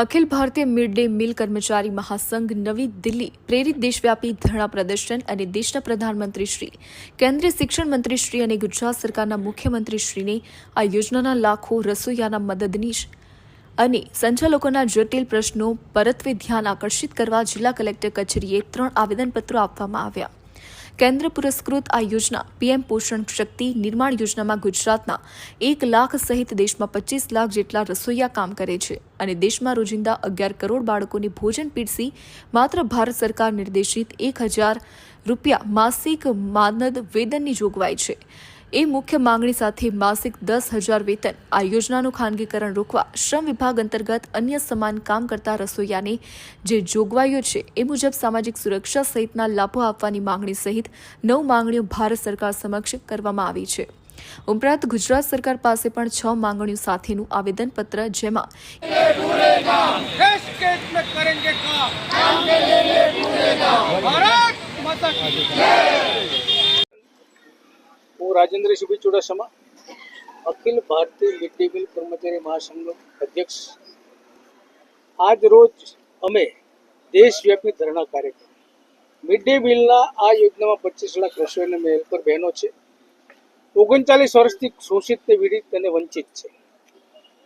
Akhil Bharatiya mid day meal કર્મચારી મહાસંઘ નવી દિલ્હી પ્રેરિત દેશવ્યાપી ધરણા પ્રદર્શન અને દેશના પ્રધાનમંત્રી શ્રી, કેન્દ્રીય શિક્ષણ મંત્રી શ્રી અને ગુજરાત સરકારના મુખ્યમંત્રી શ્રીને આ યોજનાના લાખો રસોઈયાના મદદનીશ અને સંચાલકોના જટિલ પ્રશ્નો પરત્વે ધ્યાન આકર્ષિત કરવા જિલ્લા કલેક્ટર કચેરીએ ત્રણ આવેદનપત્રો આપવામાં આવ્યા. કેન્દ્ર પુરસ્કૃત આ યોજના પીએમ પોષણ શક્તિ નિર્માણ યોજનામાં ગુજરાતના એક લાખ સહિત દેશમાં પચીસ લાખ જેટલા રસોઈયા કામ કરે છે અને દેશમાં રોજિંદા અગિયાર કરોડ બાળકોને ભોજન પીરસી માત્ર ભારત સરકાર નિર્દેશિત એક હજાર રૂપિયા માસિક માનદ વેતનની જોગવાઈ છે. એ મુખ્ય માંગણી સાથે માસિક દસ હજાર વેતન, આ યોજનાનું ખાનગીકરણ રોકવા શ્રમ વિભાગ અંતર્ગત અન્ય સમાન કામ કરતા રસોઈયાને જે જોગવાઈઓ છે એ મુજબ સામાજિક સુરક્ષા સહિતના લાભો આપવાની માંગણી સહિત નવ માંગણીઓ ભારત સરકાર સમક્ષ કરવામાં આવી છે. ઉપરાંત ગુજરાત સરકાર પાસે પણ છ માંગણીઓ સાથેનું આવેદનપત્ર, જેમાં ભારત રાજેન્દ્ર સુભી ચુડાસમા. અખિલ ભારતીય મિડ ડે કર્મચારી મહાસંઘનો અધ્યક્ષ. આજ રોજ અમે દેશવ્યાપી ધરણા કાર્યક્રમ. મિડ ડે મિલના આ યોજનામાં પચીસ લાખ રસોઈના મેલ પર બહેનો છે. ઓગણચાલીસ વર્ષથી શોષિત તે પીડિત અને વંચિત છે.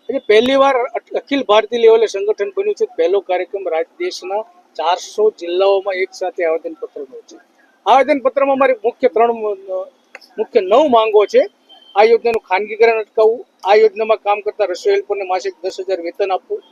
આજે પહેલી વાર અખિલ ભારતીય લેવલે સંગઠન બન્યું છે. પહેલો કાર્યક્રમ રાજ, દેશના ચારસો જિલ્લાઓમાં એક સાથે આવેદનપત્રનો છે. આવેદનપત્રમાં મારી મુખ્ય ત્રણ મુખ્ય નવ માંગો છે. આ યોજનાનું ખાનગીકરણ અટકાવવું, આ યોજનામાં કામ કરતા રસોઈ હેલ્પરને માસિક દસ વેતન આપવું.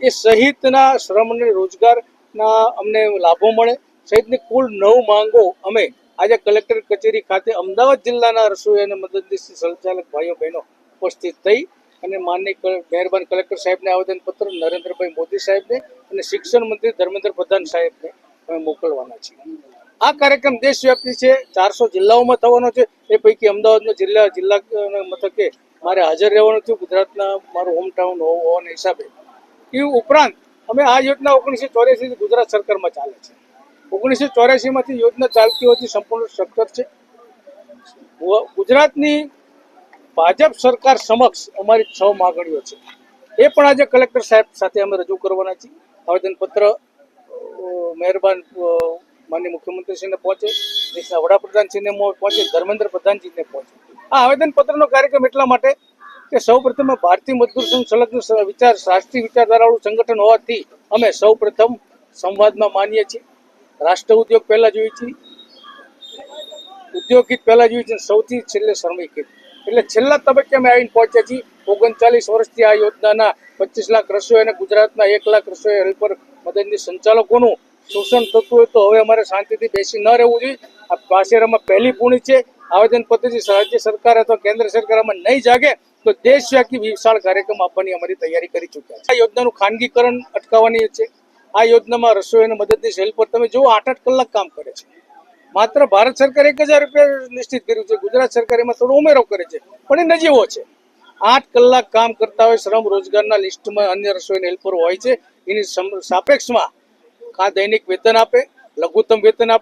એ સહિતના શ્રમ અને રોજગારના અમને લાભો મળે. સહિતની કુલ નવ માંગો અમે આજે કલેક્ટર કચેરી ખાતે અમદાવાદ જિલ્લાના રસોઈ અને મદદનીશ સંચાલક ભાઈઓ બહેનો ઉપસ્થિત થઈ અને માનનીય કલ- મહેરબાન કલેક્ટર સાહેબને આવેદનપત્ર, નરેન્દ્રભાઈ મોદી સાહેબને અને શિક્ષણ મંત્રી ધર્મેન્દ્ર પ્રધાન સાહેબને અમે મોકલવાના છીએ. આ કાર્યક્રમ દેશવ્યાપી છે, ચારસો જિલ્લાઓમાં થવાનો છે. એ પૈકી અમદાવાદનો જિલ્લા જિલ્લા મથકે મારે હાજર રહેવાનું થયું. ગુજરાતના મારું હોમટાઉન હોવાના હિસાબે. એ ઉપરાંત અમે આ યોજના ઓગણીસો ચોર્યાસીથી ગુજરાત સરકારમાં ચાલે છે. ઓગણીસો ચોર્યાસીમાંથી યોજના ચાલતી હોતી સંપૂર્ણ સ્ટ્રક્ચર છે. ગુજરાતની ભાજપ સરકાર સમક્ષ અમારી છ માગણીઓ છે. એ પણ આજે કલેક્ટર સાહેબ સાથે અમે રજૂ કરવાના છીએ. આવેદનપત્ર મહેરબાન અ, માનનીય મુખ્યમંત્રીશ્રીને પહોંચે દેશના વડાપ્રધાનશ્રીને પહોંચે ધર્મેન્દ્ર પ્રધાનજીને પહોંચે. આ આવેદનપત્રનો કાર્યક્રમ એટલા માટે કે સૌ પ્રથમ ભારતીય મજદૂર સંઘ સંલગ્ન વિચાર શાસ્ત્રીય વિચારધારાવાળું સંગઠન હોવાથી અમે સૌ પ્રથમ સંવાદમાં માનીએ છીએ. રાષ્ટ્ર ઉદ્યોગ પહેલાં જોઈએ છીએ. ઉદ્યોગ હિત પહેલા જોઈએ છે સૌથી છેલ્લે શ્રમિક એટલે છેલ્લા તબક્કે અમે આવીને પહોંચ્યા છીએ. ઓગણચાલીસ વર્ષથી આ યોજનાના પચીસ લાખ રસોઈ અને ગુજરાતના એક લાખ રસોઈ હેલ્પર મદદની સંચાલકોનું શોષણ થતું હોય તો હવે અમારે શાંતિથી બેસી ન રહેવું જોઈએ. આ પાસેરામાં પહેલી પૂર્ણી છે. આવેદન પત્રથી રાજ્ય સરકાર અથવા કેન્દ્ર સરકાર આમાં નહીં જાગે તો દેશવ્યાપી વિશાળ કાર્યક્રમ આપવાની અમારી તૈયારી કરી ચૂક્યા છે. આ યોજનાનું ખાનગીકરણ અટકાવવાની છે. આ યોજનામાં રસોઈ મદદની પર તમે જુઓ આઠ આઠ કલાક કામ કરે છે. માત્ર ભારત સરકારે એક હજાર રૂપિયા નિશ્ચિત કર્યું છે. ગુજરાત સરકાર એમાં થોડો ઉમેરો કરે છે, પણ એ નજીવો છે. આઠ કલાક કામ કરતા હોય શ્રમ રોજગારના લિસ્ટમાં અન્ય રસોઈના હેલ્પર હોય છે. એની સાપેક્ષમાં કા દૈનિક વેતન આપે લઘુત્તમ વેતન આપે.